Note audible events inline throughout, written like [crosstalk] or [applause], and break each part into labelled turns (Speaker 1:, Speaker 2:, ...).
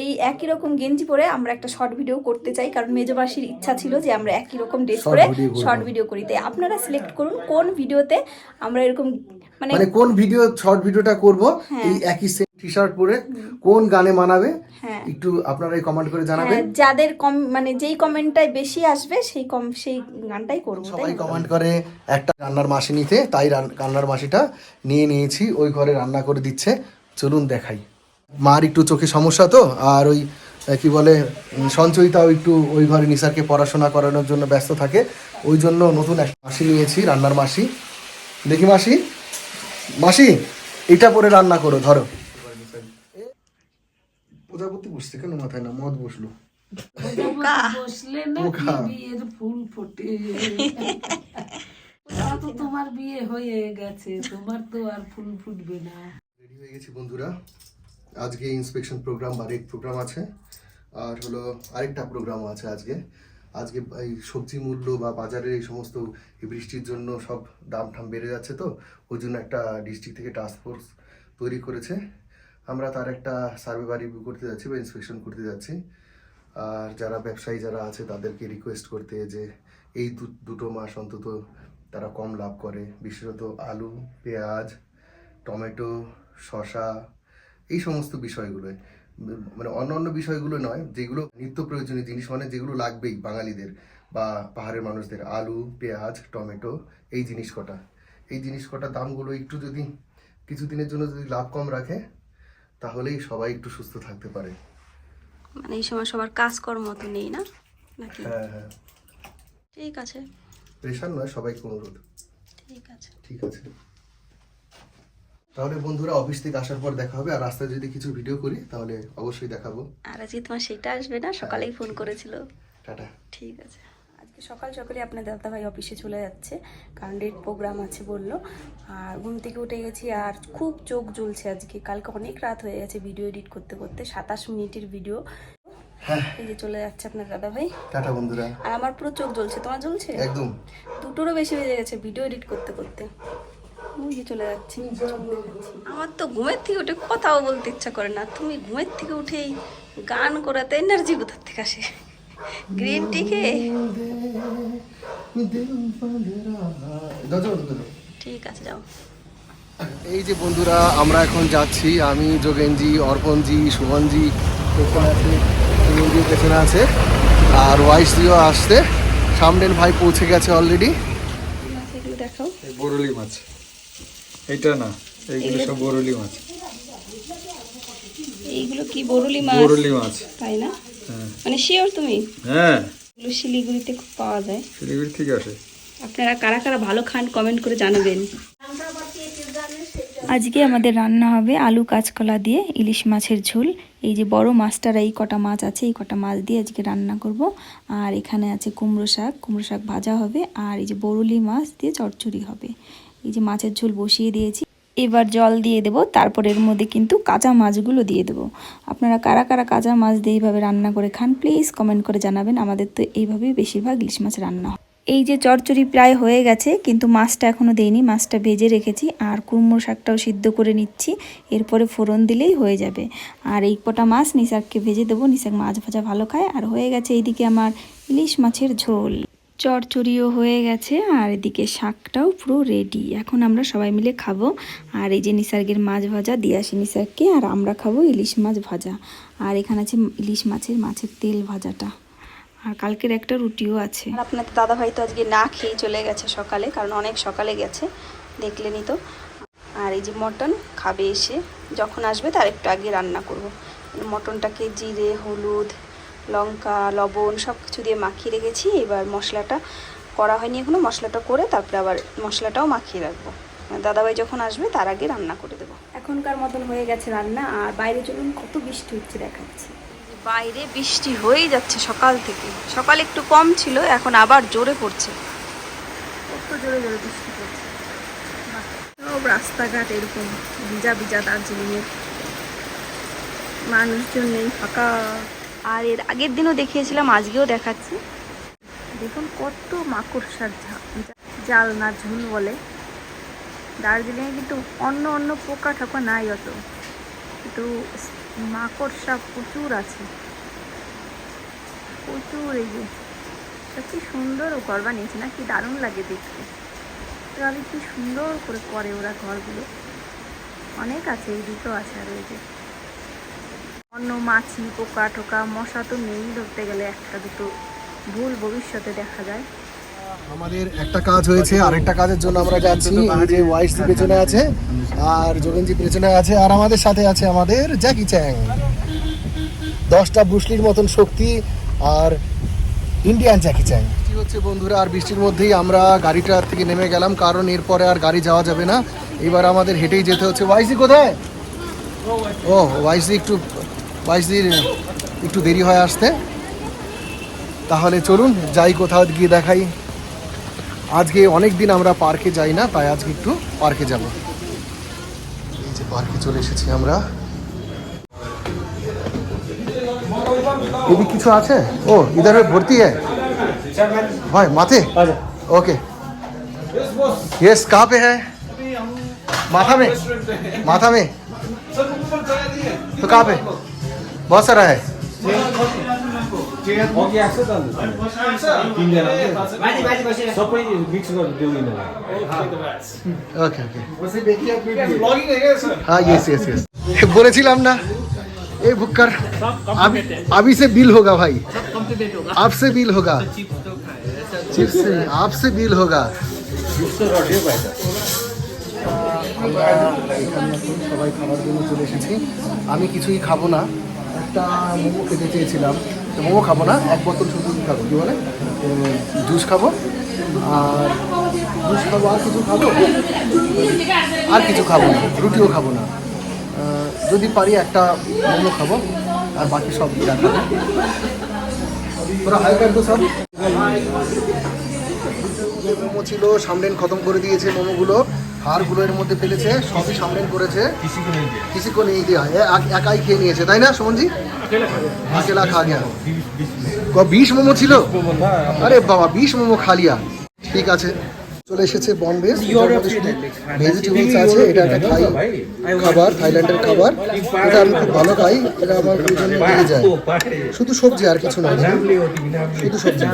Speaker 1: এই একই রকম গেঞ্জি পরে আমরা একটা শর্ট ভিডিও করতে চাই কারণ মেজবাসীর ইচ্ছা ছিল যে আমরা একই রকম ড্রেস পরে শর্ট ভিডিও করি। তাই আপনারা সিলেক্ট করুন কোন ভিডিওতে আমরা এরকম মানে
Speaker 2: মানে কোন ভিডিও শর্ট ভিডিওটা করব
Speaker 1: হ্যাঁ।
Speaker 2: এই একই টি শার্ট পরে কোন গানে মানাবে
Speaker 1: হ্যাঁ।
Speaker 2: একটু আপনারা কমেন্ট করে জানাবেন।
Speaker 1: হ্যাঁ, যাদের কম মানে যেই কমেন্টটাই বেশি আসবে সেই কম সেই গানটাই করব
Speaker 2: সবাই কমেন্ট করে একটা রান্নার মাসি নিতে তাই রান- রান্নার মাসিটা নিয়ে নিয়েছি ওই ঘরে রান্না করে দিচ্ছে চলুন দেখাই। মার একটু চোখে সমস্যা তো আর ওই কি বলে সঞ্চয়িতাও একটু ওই ঘরে নিসারকে পড়াশোনা করানোর জন্য ব্যস্ত থাকে। ওই জন্য নতুন একটা মাসি নিয়েছি রান্নার মাসি। দেখি মাসি মাসি এটা পরে রান্না করো ধরো। প্রজাপতি বসছে কেন মাথায় না? মদ বসল।
Speaker 3: বসলে না
Speaker 2: পোকা।
Speaker 3: বিয়ের ফুল ফোটে। তো তোমার বিয়ে হয়ে গেছে তোমার তো আর ফুল ফুটবে না।
Speaker 2: রেডি হয়ে গেছি বন্ধুরা। আজকে ইন্সপেকশন প্রোগ্রাম বা রেড প্রোগ্রাম আছে। আর হলো আরেকটা প্রোগ্রাম আছে আজকে। আজকে এই সবজি মূল্য বা বাজারের এই সমস্ত বৃষ্টির জন্য সব দাম ঠাম বেড়ে যাচ্ছে তো, ওই জন্য একটা ডিস্ট্রিক্ট থেকে টাস্ক ফোর্স তৈরি করেছে। আমরা তার একটা সার্ভে বা রিভিউ করতে যাচ্ছি বা ইন্সপেকশন করতে যাচ্ছি। আর যারা ব্যবসায়ী যারা আছে, তাদেরকে রিকোয়েস্ট করতে যে এই দুটো মাস অন্তত তারা কম লাভ করে। বিশেষত আলু, পেঁয়াজ, টমেটো শশা এই সমস্ত বিষয়গুলোয়। মানে অন্য অন্য বিষয়গুলো নয় যেগুলো নিত্য প্রয়োজনীয় জিনিস মানে যেগুলো লাগবেই বাঙালিদের বা পাহাড়ের মানুষদের। আলু পেঁয়াজ টমেটো এই জিনিস কটা। এই জিনিস কটা দামগুলো একটু যদি কিছুদিনের জন্য যদি লাভ কম রাখে তাহলেই সবাই একটু সুস্থ থাকতে পারে।
Speaker 1: মানে এই সময় সবার কাজকর্ম তো নেই না? নাকি?
Speaker 2: হ্যাঁ হ্যাঁ।
Speaker 1: ঠিক আছে।
Speaker 2: প্রেশার নয় সবাইকে অনুরোধ।
Speaker 1: ঠিক আছে।
Speaker 2: ঠিক আছে। তাহলে বন্ধুরা অফিস থেকে আসার পর দেখা হবে আর রাস্তায় যদি কিছু ভিডিও করি তাহলে অবশ্যই দেখাবো।
Speaker 1: আর আজকে তোমার সেটা আসবে না? সকালেই ফোন করেছিল।
Speaker 2: টাটা।
Speaker 1: ঠিক আছে। আজকে সকাল সকালে আপনার দাদাভাই অফিসে চলে যাচ্ছে। কারণ ডেট প্রোগ্রাম আছে বলল। আর ঘুম থেকে উঠে গেছি আর খুব চোখ জ্বলছে আজকে। কালকে অনেক রাত হয়ে গেছে ভিডিও এডিট করতে করতে সাতাশ মিনিটের ভিডিও
Speaker 2: হ্যাঁ।
Speaker 1: এই যে চলে যাচ্ছে আপনার দাদা ভাই
Speaker 2: টাটা বন্ধুরা।
Speaker 1: আর আমার পুরো চোখ জ্বলছে। তোমার জ্বলছে?
Speaker 2: একদম।
Speaker 1: দুটোরও বেশি হয়ে গেছে ভিডিও এডিট করতে করতে। ওই চলে যাচ্ছি আমার তো ঘুমের থেকে উঠে কথাও বলতে ইচ্ছা করে না। তুমি ঘুমের থেকে উঠেই গান করাতে এনার্জি কোথার থেকে আসে? গ্রিন টি খেয়ে। ঠিক আছে যাও।
Speaker 2: এই যে বন্ধুরা আমরা এখন যাচ্ছি। আমি যোগেনজি অর্পণজি সুমনজি পেছনে আছে সুমনজি পেছনে আছে। আর ওয়াইসিও আসতে সামনের ভাই পৌঁছে গেছে অলরেডি
Speaker 1: দেখাও।
Speaker 4: বরলি মাছ। এটা না এইগুলো সব বরলি মাছ।
Speaker 1: এইগুলো কি বরুলি মাছ?
Speaker 4: বরলি মাছ।
Speaker 1: তাই না?
Speaker 4: হ্যাঁ।
Speaker 1: মানে শিওর তুমি?
Speaker 4: হ্যাঁ।
Speaker 1: এগুলো শিলিগুড়িতে খুব পাওয়া যায়।
Speaker 4: শিলিগুড়ি থেকে আসে।
Speaker 1: আপনারা কারা কারা ভালো খান কমেন্ট করে জানাবেন। আজকে আমাদের রান্না হবে আলু কাঁচকলা দিয়ে ইলিশ মাছের ঝোল। এই যে বড় মাছটার এই কটা মাছ আছে এই কটা মাছ দিয়ে আজকে রান্না করব। আর এখানে আছে কুমড়ো শাক। কুমড়ো শাক ভাজা হবে। আর এই যে বরুলি মাছ দিয়ে চচ্চড়ি হবে। এই যে মাছের ঝোল বসিয়ে দিয়েছি। এবার জল দিয়ে দেব, তারপর এর মধ্যে কিন্তু কাঁচা মাছগুলো দিয়ে দেবো। আপনারা কারা কারা কাঁচা মাছ দিয়ে এইভাবে রান্না করে খান প্লিজ কমেন্ট করে জানাবেন। আমাদের তো এইভাবেই বেশিরভাগ ইলিশ মাছ রান্না হয়। এই যে চচ্চড়ি প্রায় হয়ে গেছে, কিন্তু মাছটা এখনও দেইনি। মাছটা ভেজে রেখেছি, আর কুমড়ো শাকটাও সিদ্ধ করে নিচ্ছি। এরপরে ফোড়ন দিলেই হয়ে যাবে। আর এই কটা মাছ নিশাককে ভেজে দেবো। নিশাক মাছ ভাজা ভালো খায়। আর হয়ে গেছে এইদিকে আমার ইলিশ মাছের ঝোল। চচ্চড়িও হয়ে গেছে, আর এদিকে শাকটাও পুরো রেডি এখন আমরা সবাই মিলে খাব। আর এই যে নিসার্গের মাছ ভাজা দিয়ে আসি নিসার্গকে আর আমরা খাব ইলিশ মাছ ভাজা। আর এখানে আছে ইলিশ মাছের মাছের তেল ভাজাটা। আর কালকের একটা রুটিও আছে। আপনার দাদা ভাই তো আজকে না খেয়ে চলে গেছে সকালে, কারণ অনেক সকালে গেছে। দেখলেনই তো। আর এই যে মটন খাবে এসে, যখন আসবে তার একটু আগে রান্না করব। মটনটাকে জিরে, হলুদ লঙ্কা লবণ সব কিছু দিয়ে মাখিয়ে রেখেছি। এবার মশলাটা করা হয়নি এখনও। মশলাটা করে তারপরে আবার মশলাটাও মাখিয়ে রাখব। দাদাভাই যখন আসবে তার আগে রান্না করে দেবো। এখনকার মতন হয়ে গেছে রান্না। আর বাইরে চলুন কত বৃষ্টি হচ্ছে দেখাচ্ছি। বাইরে বৃষ্টি হয়েই যাচ্ছে সকাল থেকে। সকাল একটু কম ছিল এখন আবার জোরে পড়ছে। কত জোরে জোরে বৃষ্টি পড়ছে। সব রাস্তাঘাট এরকম ভিজা ভিজা দার্জিলিংয়ের। মানুষজন নেই ফাঁকা। আর এর আগের দিনও দেখিয়েছিলাম, আজকেও দেখাচ্ছি। দেখুন কত মাকড়সার জাল না ঝুল বলে। দার্জিলিংয়ে কিন্তু অন্য অন্য পোকা ঠাকুয়া নাই অত। কিন্তু মাকড়সা প্রচুর আছে। প্রচুর এই যে কি সুন্দর ঘর বানিয়েছে না কি দারুণ লাগে দেখতে। এভাবে কি সুন্দর করে করে ওরা ঘরগুলো। অনেক আছে, এই দুটো আছে আর ওই যে। অন্য মাছি, পোকা টোকা মশা তো নেই ধরতে গেলে। একটা দুটো ভুল ভবিষ্যতে দেখা যায়।
Speaker 2: আমাদের একটা কাজ হয়েছে, আরেকটা কাজের জন্য আমরা যাচ্ছি। এই যে ওয়াইস পেছনে আছে, আর যোগেনজি পেছনে আছে, আর আমাদের সাথে আছে আমাদের জ্যাকি চ্যাং দশটা বুসলির মতন শক্তি আর ইন্ডিয়ান জ্যাকি চ্যাং হচ্ছে বন্ধুরা, আর বৃষ্টির মধ্যেই আমরা গাড়িটা থেকে নেমে গেলাম, কারণ এরপরে আর গাড়ি যাওয়া যাবে না। এবার আমাদের হেঁটেই যেতে হচ্ছে। ওয়াইসি কোথায়? ও ওয়াইসি একটু ওয়াইসির একটু দেরি হয় আসতে তাহলে চলুন যাই কোথাও গিয়ে দেখাই আজকে অনেক দিন আমরা পার্কে যাই না তাই আজকে একটু পার্কে যাব এই যে পার্কে চলে এসেছি আমরা এদিকে কিছু আছে ও ইধার ভর্তি है भाई माथे ओके यस कहाँ पे है माथा में माथा में तो कहाँ पे बहुत सारा है
Speaker 5: अघि आएको छ त अन्त तिनजना सबै मिक्स गरेर देऊ यिनीहरूलाई
Speaker 2: ओके ओके हाँ यस यस यस বলেছিলাম না এই ভুক্কার अभी अभी से बिल होगा भाई आपसे बिल होगा चिप्स से आपसे बिल होगा আমরা এখানে এখন সবাই খাবার জন্য চলে এসেছি আমি কিছুই খাবো না একটা মোমো খেতে চেয়েছিলাম। তো মোমো খাব না এক বোতল শুধু খাব। কী বলে? জুস খাব। আর জুস খাব আর কিছু খাব? আর কিছু খাব না রুটিও খাব না। যদি পারি একটা মোমো খাব আর বাকি সব যা খাব। তোরা হাই তো সব। মোমো ছিল সামলেন খতম করে দিয়েছে মোমোগুলো। হাড়গুলো মধ্যে ফেলেছে সবই সামনে করেছে। কিসিকো নেই দিয়া একাই খেয়ে নিয়েছে তাই না সুমনজি? আকেলা খা গিয়া। বিষ মোমো ছিল? আরে বাবা বিষ মোমো খালিয়া ঠিক আছে। চলে এসেছে বনবেস ভেজিটেবলস আছে এটা একটা থাই খাবার থাইল্যান্ডের খাবার। এটা আমি খুব ভালো খাই এটা আমার প্রয়োজনে লেগে যায়। শুধু সবজি আর কিছু নয়। শুধু সবজি।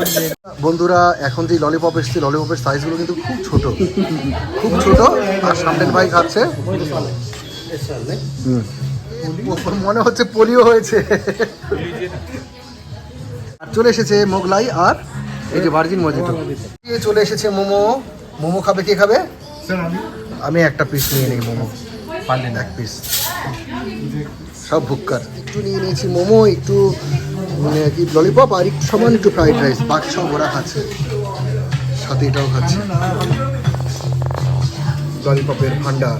Speaker 2: বন্ধুরা এখন যে ললিপপ এসছে ললিপপের সাইজগুলো কিন্তু খুব ছোট। খুব ছোট আর সামনের ভাই খাচ্ছে। মনে হচ্ছে পোলিও হয়েছে। আর চলে এসেছে মোগলাই আর এই যে ভার্জিন মজিটো চলে এসেছে মোমো। মোমো খাবে কে খাবে? আমি একটা পিস নিয়ে নিই মোমো। পারলেন এক পিস সব ভুক্কার। একটু নিয়ে নিয়েছি মোমো একটু মানে কি ললিপপ আর একটু সামান্য একটু ফ্রাইড রাইস সব ওরা খাচ্ছে। সাথে এটাও খাচ্ছে। ললিপপের ভান্ডার।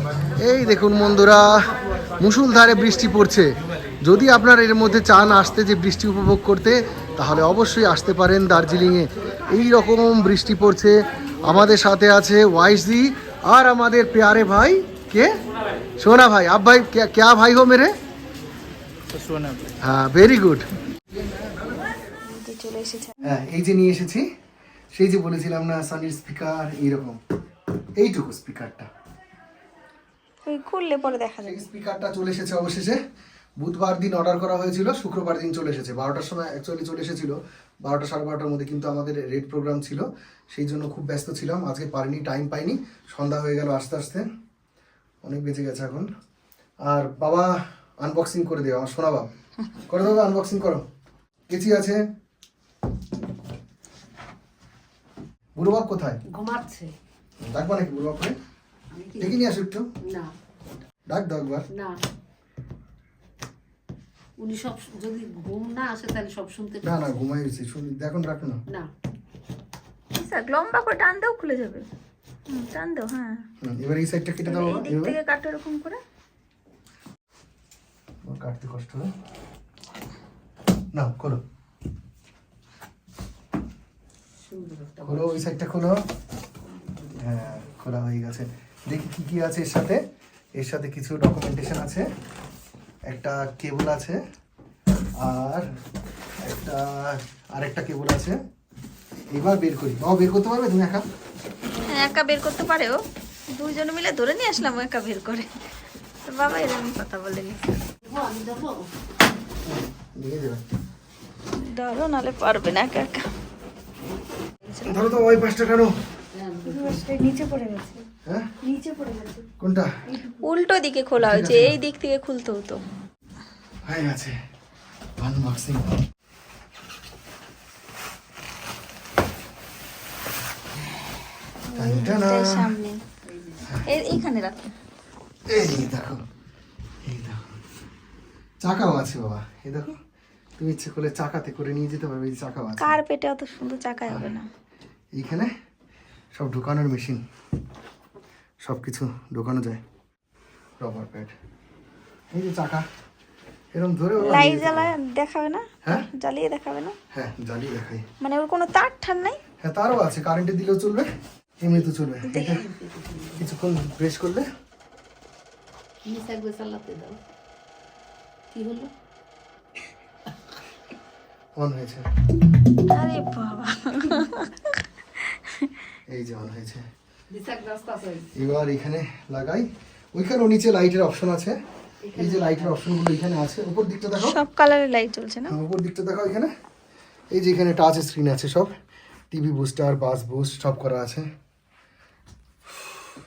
Speaker 2: এই দেখুন বন্ধুরা মুসুলধারে বৃষ্টি পড়ছে। যদি আপনার এর মধ্যে চান আসতে যে বৃষ্টি উপভোগ করতে তাহলে অবশ্যই আসতে পারেন দার্জিলিংয়ে। এই রকম বৃষ্টি পড়ছে। আমাদের সাথে আছে ওয়াইসদি আর আমাদের পেয়ারে ভাই কে? সোনা ভাই। আপ ভাই ক্যা ভাই হো মেরে? হ্যাঁ ভেরি গুড হ্যাঁ এই যে নিয়ে এসেছি সেই যে বলেছিলাম না সানির স্পিকার এইরকম। এইটুকু স্পিকারটা বুধবার দিন অর্ডার করা হয়েছিল শুক্রবার দিন চলে এসেছে। বারোটার সময় চলে এসেছিল। বারোটা সাড়ে বারোটার মধ্যে কিন্তু আমাদের রেড প্রোগ্রাম ছিল। সেই জন্য খুব ব্যস্ত ছিলাম। আজকে পারিনি টাইম পাইনি। সন্ধ্যা হয়ে গেল আস্তে আস্তে। অনেক বেঁচে গেছে এখন। আর বাবা আনবক্সিং করে দেবে আমার সোনা বাবা। করে দেবো আনবক্সিং করো। কেচি আছে? বুড়ো বাপ কোথায়?
Speaker 3: ঘুমাচ্ছে।
Speaker 2: ডাকবা নাকি বুড়ো ডেকে নিয়ে আসো একটু।
Speaker 3: না।
Speaker 2: ডাক দাও একবার।
Speaker 3: না। উনি সব যদি ঘুম না আসে তাহলে সব শুনতে
Speaker 2: না না ঘুমাই গেছি শুনি দেখুন রাখো না।
Speaker 3: না।
Speaker 1: স্যার লম্বা করে টান দেও খুলে যাবে। টান দেও হ্যাঁ।
Speaker 2: এবার এই সাইডটা কেটে দাও
Speaker 1: এই দিক থেকে কাটো এরকম করে।
Speaker 2: কাটতে কষ্ট হয়? না
Speaker 3: সুন্দর
Speaker 2: খোলো ওই সাইডটা খোলো। হ্যাঁ খোলা হয়ে গেছে। দেখি কি কি আছে এর সাথে। এর সাথে কিছু ডকুমেন্টেশন আছে। একটা কেবল আছে আর একটা আরেকটা কেবল আছে। এবার বের করি। বাবা বের করতে পারবে? তুমি একা?
Speaker 1: হ্যাঁ একা বের করতে পারে ও। দুইজন মিলে ধরে নিয়ে আসলাম একা বের করে। তো বাবা এরকম কথা বলেনি। ধরো নালে পারবে না একা একা।
Speaker 2: ধরো তো ওই পাঁচটা কেন
Speaker 1: নিচে পড়ে গেছে।
Speaker 2: হ্যাঁ?
Speaker 1: নিচে পড়ে গেছে।
Speaker 2: কোনটা?
Speaker 1: উল্টো দিকে খোলা হয়েছে এই দিক থেকে খুলতে হতো।
Speaker 2: হয়ে গেছে। আনবক্সিং
Speaker 1: সামনে। এইখানে রাখো।
Speaker 2: এই দেখো এই দেখো। চাকাও আছে বাবা এই দেখো। তুমি ইচ্ছে করলে চাকাতে করে নিয়ে যেতে পারবে এই চাকাও আছে।
Speaker 1: কার পেটে অত সুন্দর চাকায় হবে না।
Speaker 2: এইখানে সব ঢোকানোর মেশিন। সব কিছু ঢোকানো যায়। রবার প্যাড এই যে চাকা। এরকম ধরে
Speaker 1: লাইট জ্বালায় দেখাবে না?
Speaker 2: হ্যাঁ?
Speaker 1: জ্বালিয়ে দেখাবে না?
Speaker 2: হ্যাঁ জ্বালিয়ে দেখাই।
Speaker 1: মানে ওর কোনো তার ঠান নাই?
Speaker 2: হ্যাঁ তারও আছে কারেন্টে দিলেও চলবে এমনিতেও চলবে। কিছুক্ষণ প্রেস করলে।
Speaker 3: নিচে একবার দাও। কি হলো?
Speaker 2: অন হয়েছে।
Speaker 1: আরে বাবা।
Speaker 2: এই যে অন হয়েছে। এবার এখানে লাগাই। ওইখানেও নিচে লাইটের অপশন আছে। এই যে লাইটের অপশনগুলো এখানে আছে উপর দিকটা দেখো
Speaker 1: সব কালারের লাইট জ্বলছে না?
Speaker 2: হ্যাঁ উপর দিকটা দেখো এখানে। এই যে এখানে টাচ স্ক্রিন আছে সব। টিভি বুস্টার বাস বুস্ট সব করা আছে।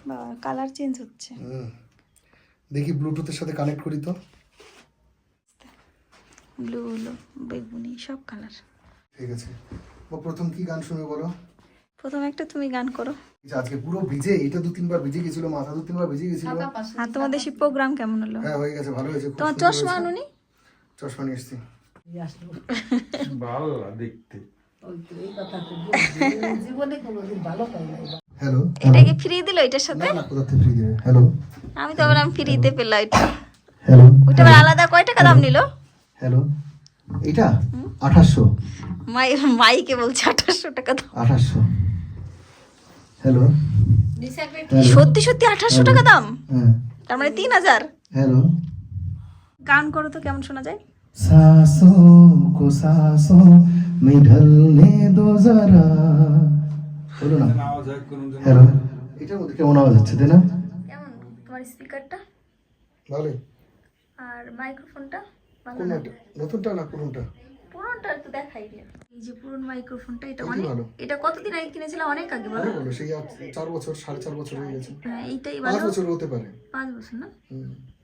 Speaker 1: বাবা কালার চেঞ্জ হচ্ছে।
Speaker 2: দেখি ব্লুটুথের সাথে কানেক্ট করি তো।
Speaker 1: ব্লু ব্লু বেগুনি সব কালার
Speaker 2: ঠিক আছে। ও প্রথম কি গান শুনে বলো?
Speaker 1: প্রথমে একটা তুমি গান করো।
Speaker 2: আজকে পুরো ভিজে এটা দু তিনবার ভিজে গেছিল মাথা দু তিনবার ভিজে গেছিল।
Speaker 1: আর তোমাদের সেই প্রোগ্রাম কেমন হলো?
Speaker 2: হ্যাঁ হয়ে গেছে ভালো হয়েছে
Speaker 1: তোমার চশমা আনুনি?
Speaker 2: চশমা নিয়ে এসছি।
Speaker 3: আসলো
Speaker 4: ভালো দেখতে।
Speaker 3: ওই তো এই কথা তো বলছি। জীবনে কোনোদিন ভালো পাই নাই।
Speaker 2: হ্যালো
Speaker 1: এটা কি ফ্রি দিল এটার সাথে?
Speaker 2: না না কোথা থেকে ফ্রি দেবে? হ্যালো
Speaker 1: আমি তো আবার আমি ফ্রিতে পেলাম এটা।
Speaker 2: হ্যালো
Speaker 1: ওইটা আলাদা কয় টাকা দাম নিল?
Speaker 2: হ্যালো এইটা? আঠাশশো?
Speaker 1: মাই মাইকে বলছে আঠাশশো টাকা দাম।
Speaker 2: আঠাশশো? হ্যালো
Speaker 3: নিচে একবার
Speaker 1: সত্যি সত্যি আঠাশশো টাকা দাম
Speaker 2: হ্যাঁ
Speaker 1: তার মানে তিন হাজার
Speaker 2: হ্যালো
Speaker 1: গান করো তো কেমন শোনা যায়
Speaker 2: सांसों को सांसों में ढलने दो जरा বলো না
Speaker 4: আওয়াজ হয় কোনো জন-
Speaker 2: হ্যালো এটার মধ্যে কেমন আওয়াজ হচ্ছে তাই না
Speaker 1: কেমন তোমার স্পিকারটা
Speaker 2: ভালোই
Speaker 1: আর মাইক্রোফোনটা
Speaker 2: কোনটা নতুনটা না কোনটা
Speaker 1: মাইক্রোফোনটা একটু দেখাই রে এই যে পুরনো মাইক্রোফোনটা এটা অনেক এটা কতদিন আগে কিনেছিলাম? অনেক আগে বলো।
Speaker 2: বলো সেই 4 বছর 4.5 বছর হয়ে গেছে।
Speaker 1: হ্যাঁ এইটাই ভালো।
Speaker 2: 5 বছর হতে পারে।
Speaker 1: 5 বছর না?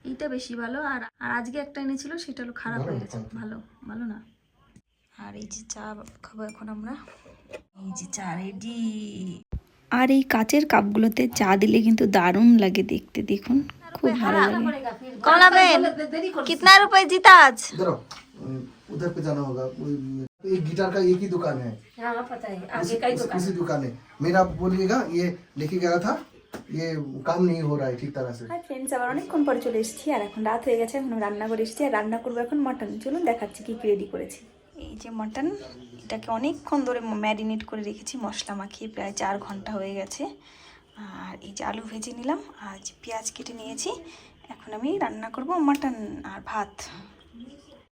Speaker 1: এইটা বেশি ভালো। আর আর আজকে একটা এনেছিল সেটা হলো খারাপ হয়ে গেছে
Speaker 2: ভালো
Speaker 1: ভালো না। আর এই যে চা খাব এখন আমরা। এই যে চা রেডি আর এই কাচের কাপগুলোতে চা দিলে কিন্তু দারুণ লাগে দেখতে দেখুন। খুব ভালো লাগে। কমলাবেন কিতনা রুপায় জিতা আজ आज
Speaker 2: इधर आओ अम, उधर पे जाना होगा वो- एक गिटार का एक ही दुकान है
Speaker 3: हाँ पता है आगे
Speaker 2: उसी,
Speaker 3: का ही
Speaker 2: उसी,
Speaker 3: दुकान
Speaker 2: उसी दुकान है मेरा आप बोलिएगा ये लेके गया था ये काम नहीं हो रहा है ठीक तरह से
Speaker 1: হাই ফ্রেন্ডস আবার অনেকক্ষণ পরে চলে এসেছি আর এখন রাত হয়ে গেছে এখন আমি রান্না করে এসেছি আর রান্না করবো এখন মটন চলুন দেখাচ্ছি কি কি রেডি করেছি এই যে মটন এটাকে অনেকক্ষণ ধরে ম্যারিনেট করে রেখেছি মশলা মাখিয়ে প্রায় চার ঘন্টা হয়ে গেছে আর এই যে আলু ভেজে নিলাম আর যে পেঁয়াজ কেটে নিয়েছি এখন আমি রান্না করব মটন আর ভাত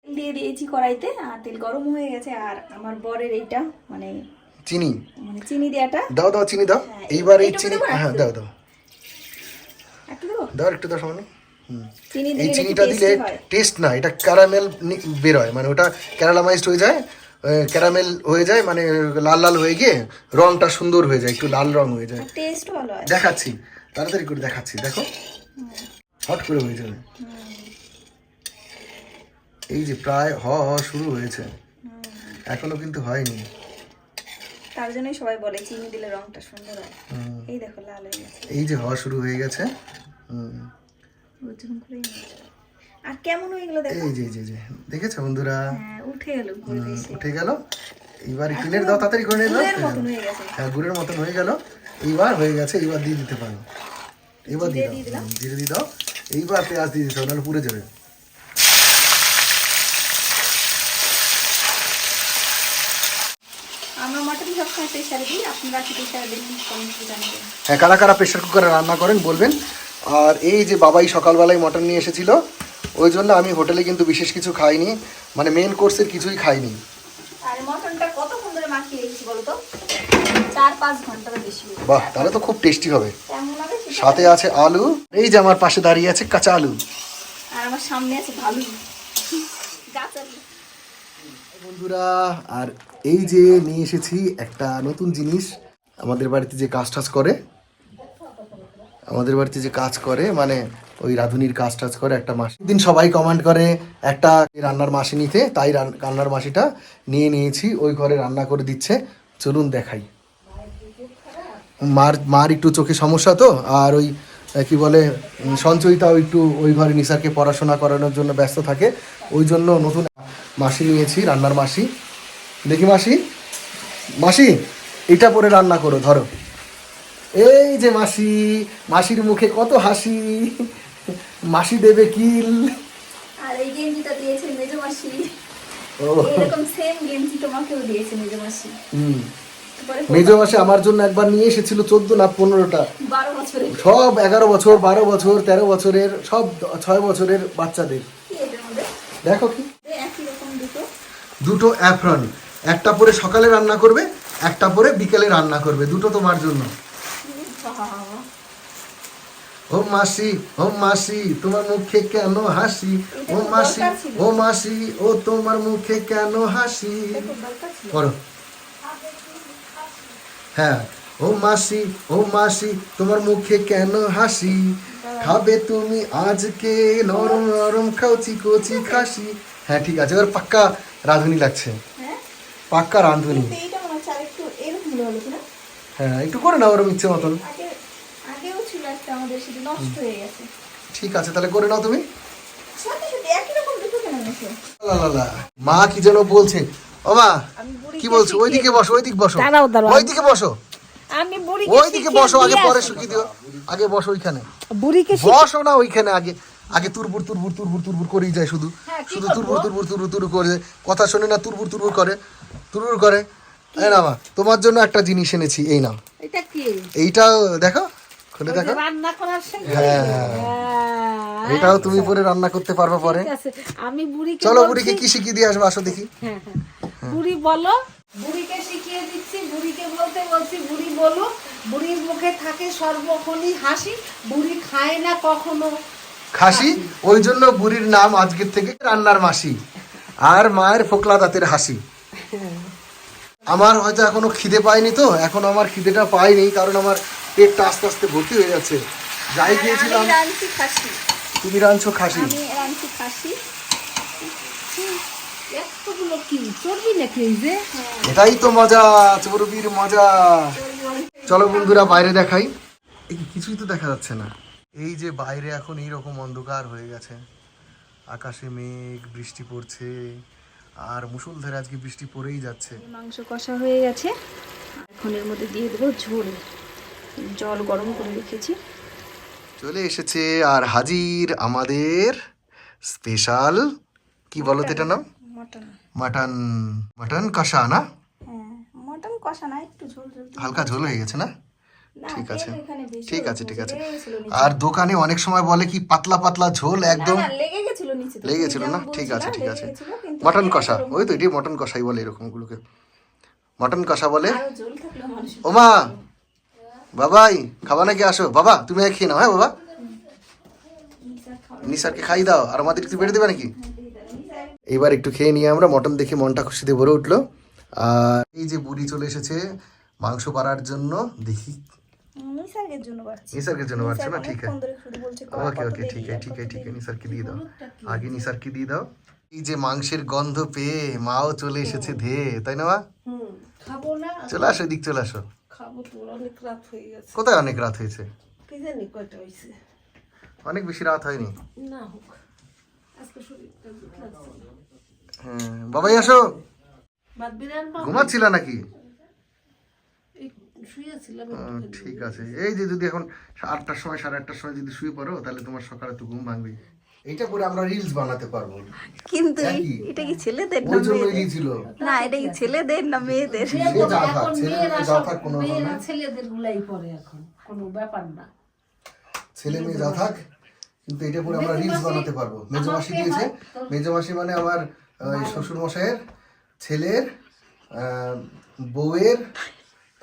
Speaker 1: তেল দিয়ে দিয়েছি কড়াইতে আর তেল গরম হয়ে গেছে আর আমার বরের এইটা মানে
Speaker 2: চিনি?
Speaker 1: মানে চিনি দেওয়াটা
Speaker 2: দাও দাও চিনি দাও।
Speaker 1: হ্যাঁ,
Speaker 2: এইবার এই চিনি হ্যাঁ দাও দাও।
Speaker 1: একটু
Speaker 2: দাও একটু দাও সামান্য।
Speaker 1: চিনি
Speaker 2: এই চিনিটা দিলে টেস্ট না এটা ক্যারামেল বের হয় মানে ওটা ক্যারালামাইজড হয়ে যায় ক্যারামেল হয়ে যায় মানে লাল লাল হয়ে গিয়ে রংটা সুন্দর হয়ে যায় একটু লাল রং হয়ে যায়।
Speaker 1: টেস্ট ভালো হয়।
Speaker 2: দেখাচ্ছি তাড়াতাড়ি করে দেখাচ্ছি দেখো। হট করে হয়ে যাবে। এই যে প্রায় হ হ শুরু হয়েছে। এখনও কিন্তু হয়নি।
Speaker 1: তার জন্যই সবাই বলে চিনি দিলে রংটা সুন্দর হয়। এই দেখো লাল হয়ে গেছে।
Speaker 2: এই যে হওয়া শুরু হয়ে গেছে।
Speaker 1: আর কেমন হয়ে দেখো?
Speaker 2: এই যে যে যে দেখেছ বন্ধুরা?
Speaker 1: হ্যাঁ উঠে এসে।
Speaker 2: উঠে গেল। এইবার নেড়ে দাও তাড়াতাড়ি করে
Speaker 1: মতন হয়ে
Speaker 2: গুড়ের মতন হয়ে গেল। এইবার হয়ে গেছে এইবার দিয়ে দিতে পারো। এবার দিয়ে দাও। জিরে দিয়ে দাও। এইবার পেঁয়াজ দিয়ে দিতে হবে নাহলে পুড়ে যাবে
Speaker 1: আমরা মটন সবসময় প্রেশারে দিই আপনারা কি প্রেশারে দিন কমেন্টে জানাবেন।
Speaker 2: হ্যাঁ কারা কারা প্রেশার কুকারে রান্না করেন বলবেন। আর এই যে বাবাই সকালবেলায় মটন নিয়ে এসেছিল ওই জন্য আমি হোটেলে কিন্তু বিশেষ কিছু খাইনি মানে মেন কোর্সের কিছুই খাইনি।
Speaker 1: আর মটনটা কতক্ষণ ধরে মাখিয়ে রেখেছি বলো তো? চার পাঁচ ঘণ্টার বেশি।
Speaker 2: বাহ তাহলে তো খুব টেস্টি হবে। সাথে আছে আলু এই যে আমার পাশে দাঁড়িয়ে আছে কাঁচা আলু।
Speaker 1: আর আমার সামনে আছে ভালো।
Speaker 2: বন্ধুরা আর এই যে নিয়ে এসেছি একটা নতুন জিনিস। আমাদের বাড়িতে যে কাজ টাজ করে, আমাদের বাড়িতে যে কাজ করে মানে ওই রাঁধুনির কাজ টাজ করে একটা মাসি। দিন সবাই কমেন্ট করে, একটা রান্নার মাসি নিতে, তাই রান- রান্নার মাসিটা নিয়ে নিয়েছি, ওই ঘরে রান্না করে দিচ্ছে। চলুন দেখাই। মার মার একটু চোখে সমস্যা তো, আর ওই কি বলে সঞ্চয়িতাও একটু ওই ঘরে নিসারকে পড়াশোনা করানোর জন্য ব্যস্ত থাকে। ওই জন্য নতুন মাসি নিয়েছি, রান্নার মাসি। দেখি মাসি। মাসি এটা পরে রান্না করো ধরো। এই যে মাসি মাসির মুখে কত হাসি। মাসি দেবে কিল।
Speaker 1: আর এই গেঞ্জিটা দিয়েছে মেজো মাসি।
Speaker 2: ও।
Speaker 1: এরকম সেম গেঞ্জি তোমাকেও দিয়েছে মেজো মাসি।
Speaker 2: হুম। মেজো মাসি আমার জন্য একবার নিয়ে এসেছিল চোদ্দ না পনেরোটা। সব এগারো বছর বারো বছর তেরো বছরের সব ছয় বছরের বাচ্চাদের। দেখো কি।
Speaker 1: দুটো।
Speaker 2: দুটো অ্যাফরন একটা পরে সকালে রান্না করবে একটা পরে বিকেলে রান্না করবে দুটো তোমার জন্য। ও মাসি ও মাসি তোমার মুখে কেন হাসি? ও মাসি ও মাসি ও তোমার মুখে কেন হাসি? পড়ো। হ্যাঁ ও মাসি ও মাসি তোমার মুখে কেন হাসি? খাবে তুমি আজকে নরম নরম কচি কচি খাসি। হ্যাঁ ঠিক আছে এবার পাক্কা রাঁধুনি লাগছে। পাক্কা রাঁধুনি হ্যাঁ একটু করে নাও ওরম ইচ্ছে মতন।
Speaker 1: আগে আগেও ছিল একটা আমাদের সেটা নষ্ট হয়ে গেছে।
Speaker 2: ঠিক আছে তাহলে করে নাও তুমি। মা কি যেন বলছে। ও মা কি বলছো? ওইদিকে বসো ওইদিকে বসো। ওইদিকে বসো।
Speaker 3: আমি বুড়ি
Speaker 2: ওইদিকে বসো আগে পরে শুকিয়ে দিও। আগে বসো ওইখানে।
Speaker 3: বুড়িকে
Speaker 2: বসো না ওইখানে আগে। আগে তুরবুর তুরবুর তুরবুর তুরবুর করেই যায় শুধু। শুধু তুরবুর তুরবুর তুরবুর তুরবুর করে কথা শোনে না তুরবুর তুরবুর করে। তুরবুর করে এই না মা তোমার জন্য একটা জিনিস এনেছি এই নাও।
Speaker 3: এটা কি?
Speaker 2: এইটাও দেখো খুলে দেখো।
Speaker 3: রান্না করার
Speaker 2: হ্যাঁ
Speaker 3: হ্যাঁ,
Speaker 2: এটাও তুমি পরে রান্না করতে পারবে পরে।
Speaker 3: আমি বুড়িকে
Speaker 2: চলো বুড়িকে কি শিখিয়ে দিয়ে আসব আসো দেখি।
Speaker 3: হ্যাঁ, হ্যাঁ। বুড়ি বলো বুড়িকে শিখিয়ে দিচ্ছি বুড়িকে বলতে বলছি বুড়ি বলো বুড়ির মুখে থাকে সর্বক্ষণই হাসি বুড়ি খায় না কখনো
Speaker 2: খাসি? ওই জন্য বুড়ির নাম আজকের থেকে রান্নার মাসি। আর মায়ের ফোকলা দাঁতের হাসি। আমার হয়তো এখনও খিদে পায়নি তো এখন আমার খিদেটা পাইনি কারণ আমার পেটটা আস্তে আস্তে ভর্তি হয়ে যাচ্ছে। যাই গিয়েছিলাম তুমি রাঁধছো খাসি?
Speaker 1: রাঁধছি
Speaker 2: এটাই তো মজা চর্বির মজা। চলো বন্ধুরা বাইরে দেখাই। কিছুই তো দেখা যাচ্ছে না। এই যে বাইরে এখন এইরকম অন্ধকার হয়ে গেছে। আকাশে মেঘ বৃষ্টি পড়ছে। আর মুষলধারে আজকে বৃষ্টি পড়েই যাচ্ছে।
Speaker 1: মাংস কষা হয়ে গেছে। এখন এর মধ্যে দিয়ে দেবো ঝোল। জল গরম করে রেখেছি।
Speaker 2: চলে এসেছে আর হাজির আমাদের স্পেশাল কি বলো এটা নাম?
Speaker 1: মটন।
Speaker 2: মাটন মাটন কষা না?
Speaker 1: হ্যাঁ মটন কষা না একটু ঝোল ঝোল।
Speaker 2: হালকা ঝোল হয়ে গেছে না, ঠিক আছে। ঠিক আছে ঠিক আছে। আর দোকানে অনেক সময় বলে কি পাতলা পাতলা ঝোল একদম। লেগেছিল না? ঠিক আছে ঠিক আছে। মটন কষা। ওই তো এটি মটন কষাই বলে এরকমগুলোকে মটন কষা বলে। ওমা! বাবাই খাবা নাকি? আসো। বাবা তুমি এক খেয়ে নাও হ্যাঁ বাবা? নিসারকে খাই দাও। আর আমাদের একটু বেড়ে দেবে নাকি? এইবার একটু খেয়ে নিয়ে আমরা মটন দেখে মনটা খুশিতে ভরে উঠল। আর এই যে বুড়ি চলে এসেছে মাংস পাড়ার জন্য দেখি
Speaker 1: নিসার্গের জন্য বাড়ছি।
Speaker 2: জন্য না? ঠিক আছে। ওকে ওকে ঠিক আছে ঠিক আছে ঠিক আছে। নিসারকে দিয়ে দাও। আগে নিসারকে দিয়ে দাও। এই যে মাংসের গন্ধ পেয়ে মাও চলে এসেছে ধেয়ে তাই না মা?
Speaker 3: খাব না।
Speaker 2: চলে আসো এদিক চলে আসো।
Speaker 3: খাব তো অনেক রাত হয়ে গেছে।
Speaker 2: কোথায় অনেক রাত হয়েছে?
Speaker 3: কি জানি কয়টা হয়েছে।
Speaker 2: অনেক বেশি রাত হয়নি।
Speaker 3: না হোক আজকে শরীরটা দুধ লাগছে। না।
Speaker 2: হ্যাঁ বাবাই আসো। ঘুমাচ্ছিল নাকি?
Speaker 3: শুয়েছিলাম
Speaker 2: ঠিক আছে। এই যে যদি এখন আটটার সময় সাড়ে আটটার সময় যদি শুয়ে পড়ো তাহলে তোমার সকালে তো ঘুম ভাঙবে এইটা করে আমরা রিলস বানাতে পারব।
Speaker 1: কিন্তু এটা কি ছেলেদের না মেয়েদের?
Speaker 2: দিয়েছিল
Speaker 1: না এটা কি ছেলেদের না মেয়েদের?
Speaker 2: যা থাক
Speaker 3: এখন
Speaker 2: ছেলে
Speaker 3: মেয়েরা। ছেলেদের গুলাই পরে এখন কোনো ব্যাপার না।
Speaker 2: ছেলে মেয়ে যা থাক কিন্তু এটা করে আমরা রিলস বানাতে পারব। মেজো মাসি দিয়েছে। মেজো মাসি মানে আমার শ্বশুর মশাইয়ের ছেলের বউয়ের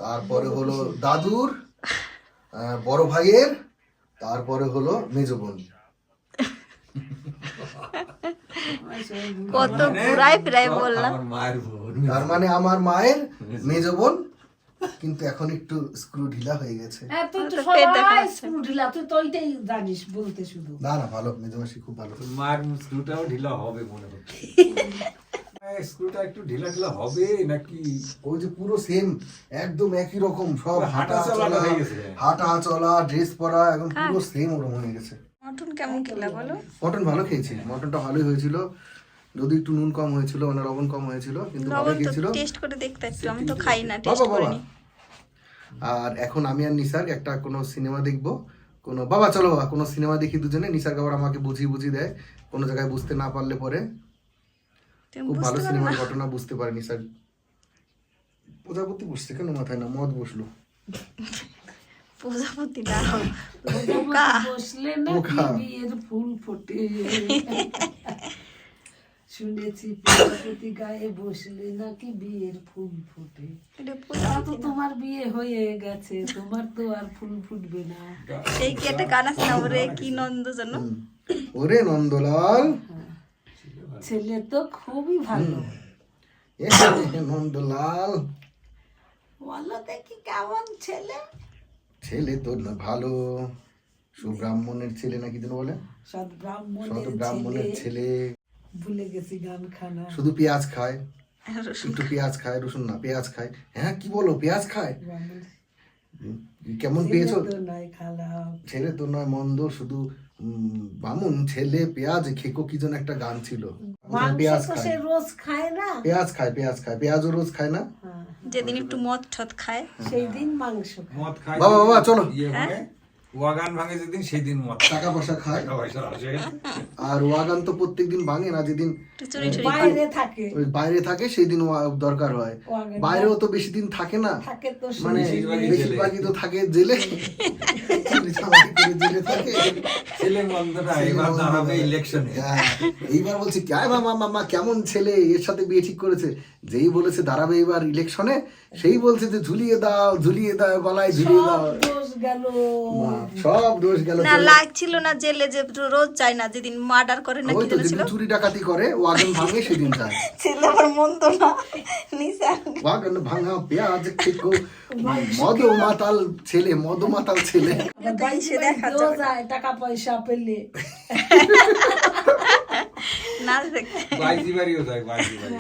Speaker 2: তারপরে হলো দাদুর বড় ভাইয়ের তারপরে হলো মেজো বোন।
Speaker 1: কত ঘুরাই ফিরাই বললাম
Speaker 5: আমার মায়ের বোন।
Speaker 2: তার মানে আমার মায়ের মেজ বোন কিন্তু এখন একটু স্ক্রু ঢিলা হয়ে গেছে।
Speaker 3: হ্যাঁ। স্ক্রু ঢিলা তুই তো ওইটাই জানিস বলতে শুধু।
Speaker 2: না না ভালো মেজমাসি খুব ভালো।
Speaker 5: মায়ের স্ক্রুটাও ঢিলা হবে মনে হচ্ছে। [laughs] স্ক্রুটা একটু ঢিলা ঢিলা হবে নাকি?
Speaker 2: ওই যে পুরো সেম একদম একই রকম সব হাঁটা চলা
Speaker 5: হয়ে গেছে।
Speaker 2: হাঁটা চলা ড্রেস পরা এখন পুরো সেম ওরকম হয়ে গেছে।
Speaker 1: মটন কেমন খেলা বলো?
Speaker 2: মটন ভালো খেয়েছি মটনটা ভালোই হয়েছিল। যদি একটু নুন কম হয়েছিল মানে লবণ কম হয়েছিল কিন্তু ভালো খেয়েছিল।
Speaker 1: টেস্ট করে দেখতে একটু আমি তো খাই না টেস্ট করিনি।
Speaker 2: আর এখন আমি আর নিসার্গ একটা কোনো সিনেমা দেখব। কোনো বাবা চলো বাবা কোনো সিনেমা দেখি দুজনে। নিসার্গ আবার আমাকে বুঝিয়ে বুঝিয়ে দেয়। কোনো জায়গায় বুঝতে না পারলে পরে। খুব ভালো সিনেমার ঘটনা বুঝতে পারে নিসার্গ প্রজাপতি বসছে কেন মাথায় না? মদ বসল।
Speaker 1: প্রজাপতি না
Speaker 3: বসলে না বিয়ের ফুল ফোটে। শুনেছি প্রজাপতি গায়ে বসলে নাকি বিয়ের ফুল ফোটে। তো তোমার বিয়ে হয়ে গেছে তোমার তো আর ফুল ফুটবে না।
Speaker 1: সেই কি একটা গান আছে না ওরে কি নন্দ জানো
Speaker 2: ওরে নন্দলাল।
Speaker 3: ছেলে তো খুবই ভালো।
Speaker 2: নন্দলাল
Speaker 3: বলো দেখি কেমন ছেলে?
Speaker 2: ছেলে তো না ভালো। সুব্রাহ্মণের ছেলে নাকি যেন বলে?
Speaker 3: ছেলে। ভুলে গেছি গান খানা
Speaker 2: শুধু পেঁয়াজ খায়।
Speaker 1: রসুন
Speaker 2: একটু পেঁয়াজ খায় রসুন না পেঁয়াজ খায়। হ্যাঁ কি বলো পেঁয়াজ খায়? কেমন পেয়েছ? ছেলে তো নয় মন্দ শুধু বামুন ছেলে পেঁয়াজ খেকো কি যেন একটা গান ছিল। পেঁয়াজ খায়।
Speaker 3: রোজ খায় না?
Speaker 2: পেঁয়াজ খায় পেঁয়াজ খায়। পেঁয়াজও রোজ খায় না?
Speaker 3: হ্যাঁ,
Speaker 1: যেদিন একটু মদ ঠদ খায়।
Speaker 3: সেই দিন মাংস খায়।
Speaker 5: মদ
Speaker 2: বাবা, বাবা, চলো।
Speaker 5: ওয়াগান ভাঙে যেদিন সেই দিন মদ
Speaker 2: টাকা পয়সা খায়।
Speaker 5: টাকা পয়সা আসে।
Speaker 2: আর ওয়াগান তো প্রত্যেকদিন ভাঙে না যেদিন
Speaker 3: বাইরে থাকে।
Speaker 2: ওই বাইরে থাকে সেই দিন দরকার হয়। বাইরেও তো বেশি দিন থাকে না।
Speaker 3: থাকে তো
Speaker 2: মানে
Speaker 5: বেশিরভাগই
Speaker 2: তো থাকে জেলে। জেলে থাকে।
Speaker 5: ছেলে মন্দ এবার দাঁড়াবে ইলেকশনে
Speaker 2: হ্যাঁ, এইবার বলছি কে মামা মামা কেমন ছেলে? এর সাথে বিয়ে ঠিক করেছে? যেই বলেছে দাঁড়াবে এবার ইলেকশনে সেই বলছে যে ঝুলিয়ে দাও ঝুলিয়ে দাও গলায় ঝুলিয়ে দাও।
Speaker 3: সব দোষ গেল।
Speaker 1: না। লাগছিল না জেলে যে রোজ যায় না যেদিন মার্ডার করে না কি
Speaker 2: তো
Speaker 1: ছিল?
Speaker 2: চুরি ডাকাতি করে ওয়াগন ভাঙে সেদিন যায়। [laughs]
Speaker 1: ছেলে আবার মন্দ না নিশা
Speaker 2: ওয়াগন ভাঙা পেঁয়াজ খেকো মদ মাতাল ছেলে। মদ মাতাল ছেলে
Speaker 1: সে দেখা
Speaker 3: দিয়েও যায় টাকা পয়সা পেলে। [laughs]
Speaker 1: না দেখতে।
Speaker 5: বাইজি বাড়িও যায় বাইজি বাড়ি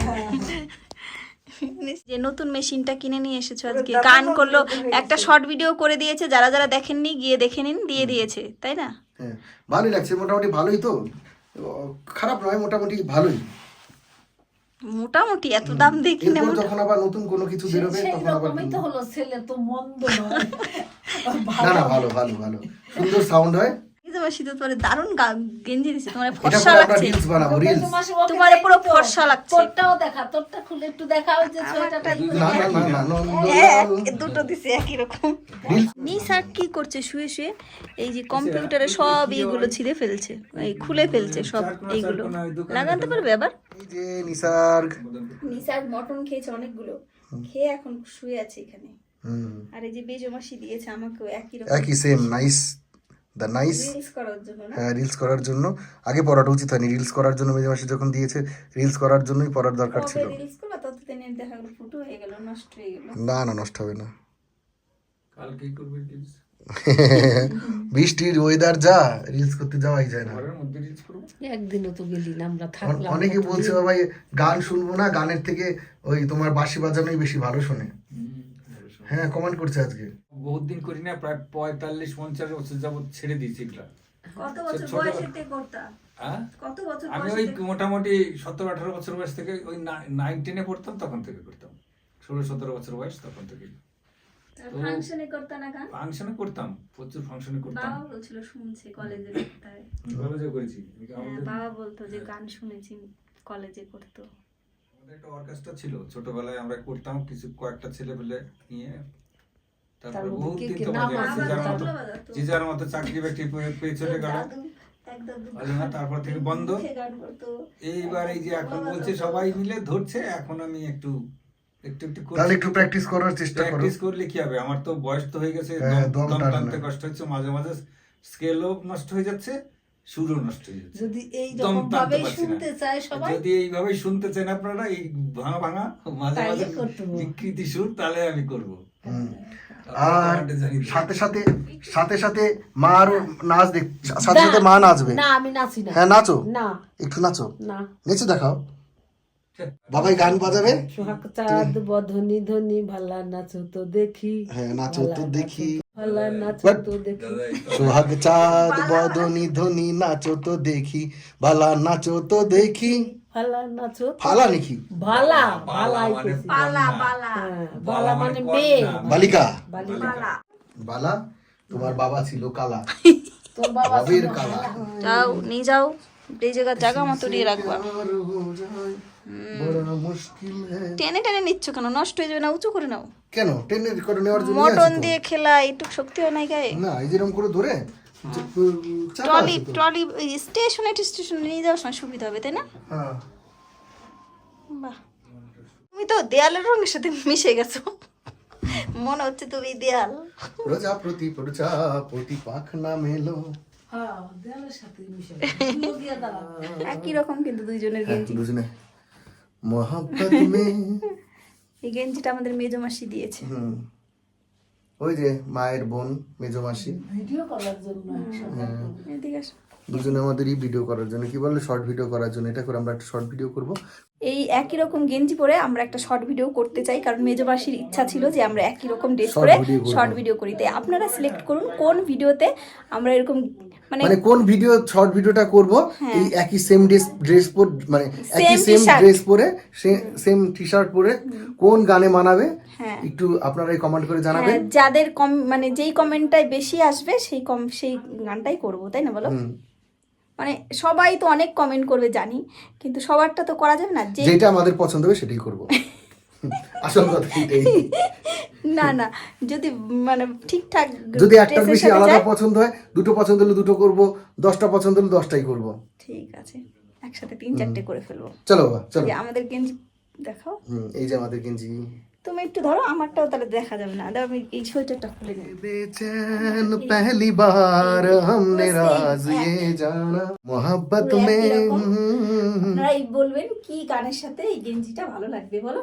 Speaker 1: যে নতুন মেশিনটা কিনে নিয়ে এসেছ আজকে। গান করল একটা শর্ট ভিডিও করে দিয়েছে যারা যারা দেখেননি গিয়ে দেখে নিন দিয়ে দিয়েছে তাই না?
Speaker 2: হ্যাঁ ভালোই লাগছে মোটামুটি ভালোই তো। খারাপ নয় মোটামুটি ভালোই।
Speaker 1: মোটামুটি এত দাম দিয়ে কিনে
Speaker 2: এরপর যখন আবার নতুন কোনো কিছু বেরোবে তখন আবার
Speaker 3: রকমই তো হলো ছেলে তো মন্দ নয়।
Speaker 2: না না ভালো ভালো ভালো। সুন্দর সাউন্ড হয়।
Speaker 1: এই তোমার শীত পরে দারুণ গেঞ্জি দিছে তোমার ফর্সা লাগছে। তোমার পুরো ফর্সা লাগছে।
Speaker 3: তোরটাও দেখা তোরটা খুলে একটু দেখা ওই যে সোয়েটারটা
Speaker 2: না না না না
Speaker 1: হ্যাঁ, দুটো দিছে একই রকম। নিসার কি করছে শুয়ে শুয়ে এই যে কম্পিউটারে সব এইগুলো ছিঁড়ে ফেলছে এই খুলে ফেলছে সব এইগুলো। লাগাতে পারবে আবার?
Speaker 2: এই যে নিসার্গ।
Speaker 1: মটন খেয়েছে অনেকগুলো খেয়ে এখন শুয়ে আছে এখানে। আর এই যে বেজমাসি দিয়েছে আমাকেও একই রকম।
Speaker 2: একই same nice the nice
Speaker 1: reels করার জন্য না?
Speaker 2: হ্যাঁ রিলস করার জন্য। আগে পড়াটা উচিত হয়নি। রিলস করার জন্য মেজে মাসি যখন দিয়েছে রিলস করার জন্যই পড়ার দরকার ছিল। না না নষ্ট হবে না।
Speaker 5: কালকে করবে রিলস
Speaker 2: বৃষ্টির ওয়েদার যা রিলস করতে যাওয়াই যায় না।
Speaker 5: ঘরের মধ্যে রিলস করব?
Speaker 3: একদিনও তো গেলি না আমরা থাকলাম
Speaker 2: অনেকে বলছে বাবা গান শুনব না গানের থেকে ওই তোমার বাঁশি বাজানোই বেশি ভালো শোনে। হ্যাঁ কমেন্ট করছে আজকে।
Speaker 5: বহুত দিন করি না প্রায় পঁয়তাল্লিশ পঞ্চাশ বছর যাবত ছেড়ে দিয়েছি এগুলা।
Speaker 1: কত বছর বয়সেতে করতা
Speaker 5: হ্যাঁ?
Speaker 1: কত বছর
Speaker 5: আমি ওই মোটামুটি সতেরো আঠারো বছর বয়স থেকে ওই নাইন টেনে পড়তাম তখন থেকে করতাম। ষোলো সতেরো বছর বয়স তখন থেকে।
Speaker 1: ফাংশনে করতা না গান
Speaker 5: ফাংশনে করতাম প্রচুর ফাংশনে করতাম।
Speaker 1: বাবা বলছিল শুনছে কলেজে
Speaker 5: কলেজে করেছি।
Speaker 1: হ্যাঁ বাবা বলতো যে গান শুনেছি কলেজে করতো।
Speaker 5: আমাদের একটা অর্কেস্ট্রা ছিল। ছোটবেলায় আমরা করতাম কিছু কয়েকটা ছেলে পেলে নিয়ে। তারপরে বহুত দিন তো
Speaker 3: নাম
Speaker 5: যে যার মতো। যে যার মতো চাকরি বাকরি পেয়ে- পেয়ে গেল
Speaker 1: দাদু এক দাদু
Speaker 5: হলো না তারপর থেকে বন্ধ। এইবার এই যে এখন বলছে সবাই মিলে ধরছে এখন আমি একটু একটু একটু
Speaker 2: তাহলে একটু প্র্যাকটিস করার চেষ্টা করো।
Speaker 5: প্র্যাকটিস করলে কি হবে? আমার তো বয়স তো হয়ে গেছে
Speaker 2: হ্যাঁ,
Speaker 5: দম টানতে কষ্ট হচ্ছে মাঝে মাঝে স্কেলও নষ্ট হয়ে যাচ্ছে সুরও নষ্ট হয়ে যাচ্ছে।
Speaker 3: যদি এই
Speaker 5: দম
Speaker 3: রকম ভাবে শুনতে চায় সবাই?
Speaker 5: যদি এইভাবে শুনতে চান আপনারা এই ভাঙা ভাঙা মাঝে মাঝে বিকৃতি সুর তাহলে আমি করব।
Speaker 2: আর। সাথে সাথে সাথে সাথে মার নাচ দেখ সাথে সাথে মা নাচবে।
Speaker 3: না আমি নাচি না।
Speaker 2: হ্যাঁ নাচো?
Speaker 3: না।
Speaker 2: একটু নাচো।
Speaker 3: না।
Speaker 2: নেচে দেখাও। বাবাই গান বাজাবে।
Speaker 3: সোহাগ চাঁদ বধনি ধনি ভালা নাচো তো দেখি।
Speaker 2: হ্যাঁ নাচো তো দেখি।
Speaker 3: ভালা নাচো তো দেখি।
Speaker 2: সোহাগ চাঁদ বদনি ধনি নাচো তো দেখি। ভালা নাচো তো দেখি। ফালা নাকি
Speaker 5: বালা
Speaker 3: ভালাই
Speaker 5: মানে।
Speaker 3: হ্যাঁ,
Speaker 5: বালা মানে
Speaker 3: মানে মেয়ে।
Speaker 2: বালিকা।
Speaker 3: বালিকা।
Speaker 2: বালা। তোমার বাবা ছিল কালা। [laughs]
Speaker 3: তোর বাবা
Speaker 2: বাবের কালা।
Speaker 1: যাও নিয়ে যাও। এই জায়গার জায়গা মতো দিয়ে রাখবা। টেনে টেনে নিচ্ছ কেন? নষ্ট হয়ে যাবে না উঁচু করে নাও।
Speaker 2: কেন? ট্রেনে করে নেওয়ার জন্য
Speaker 1: মটন দিয়ে খেলা একটু শক্তি হয় নাই গায়ে।
Speaker 2: না এই যেরকম করে ধরে
Speaker 1: ট্রলি। ট্রলি স্টেশনে স্টেশনে নিয়ে যাওয়ার সময় সুবিধা হবে তাই না?
Speaker 2: হ্যাঁ।
Speaker 1: বাহ। তুমি তো দেয়ালের রঙের সাথে মিশে গেছো। মনে হচ্ছে তুমি দেয়াল।
Speaker 2: প্রজাপতি প্রজাপতি পাখ না মেলো।
Speaker 3: হ্যাঁ
Speaker 1: একই রকম কিন্তু দুইজনের
Speaker 2: হ্যাঁ
Speaker 1: গেঞ্জি।
Speaker 2: দুজনে। মে
Speaker 1: এই গেঞ্জিটা আমাদের মেজো মাসি দিয়েছে।
Speaker 2: হুম। ওই যে মায়ের বোন মেজো মাসি।
Speaker 3: ভিডিও করার জন্য
Speaker 2: দুজনে আমাদের এই ভিডিও করার জন্য। কি বলল? শর্ট ভিডিও করার জন্য। এটা করে আমরা একটা শর্ট ভিডিও করব।
Speaker 1: এই একই রকম গেঞ্জি পরে আমরা একটা শর্ট ভিডিও করতে চাই কারণ মেজবাসীর ইচ্ছা ছিল যে আমরা একই রকম ড্রেস পরে শর্ট ভিডিও করি তাই আপনারা সিলেক্ট করুন কোন ভিডিওতে আমরা এরকম মানে
Speaker 2: মানে কোন ভিডিও শর্ট ভিডিওটা করব এই একই সেম ড্রেস ড্রেস পর মানে একই সেম। ড্রেস পরে সেম টি শার্ট পরে কোন গানে মানাবে
Speaker 1: হ্যাঁ।
Speaker 2: একটু আপনারা কমেন্ট করে জানাবেন
Speaker 1: হ্যাঁ, যাদের কম মানে যেই কমেন্টটাই বেশি আসবে সেই কম সেই গানটাই করব তাই না বলো। মানে সবাই তো অনেক কমেন্ট করবে জানি। কিন্তু সবারটা তো করা যাবে না
Speaker 2: যেটা আমাদের পছন্দ হবে সেটাই করব। [laughs] আসল কথা এটাই।
Speaker 1: না না যদি মানে ঠিকঠাক
Speaker 2: যদি
Speaker 1: একটা
Speaker 2: বেশি আলাদা পছন্দ হয় দুটো পছন্দ হলে দুটো করব দশটা পছন্দ হলে দশটাই করব।
Speaker 1: ঠিক আছে একসাথে তিন চারটে করে ফেলব।
Speaker 2: চলো বাবা চলো।
Speaker 1: আমাদের গেঞ্জি দেখাও।
Speaker 2: হুম, এই যে আমাদের গেঞ্জি।
Speaker 1: তুমি একটু ধরো আমারটাও তাহলে দেখা যাবে না দাও আমি এই সোয়েটারটা খুলে নিই
Speaker 2: बेचैन पहली बार हमने राज ये जाना मोहब्बत
Speaker 1: পুরো একই
Speaker 2: में
Speaker 1: রকম। আপনারা এই বলবেন কি গানের সাথে এই গেঞ্জিটা ভালো লাগবে বলো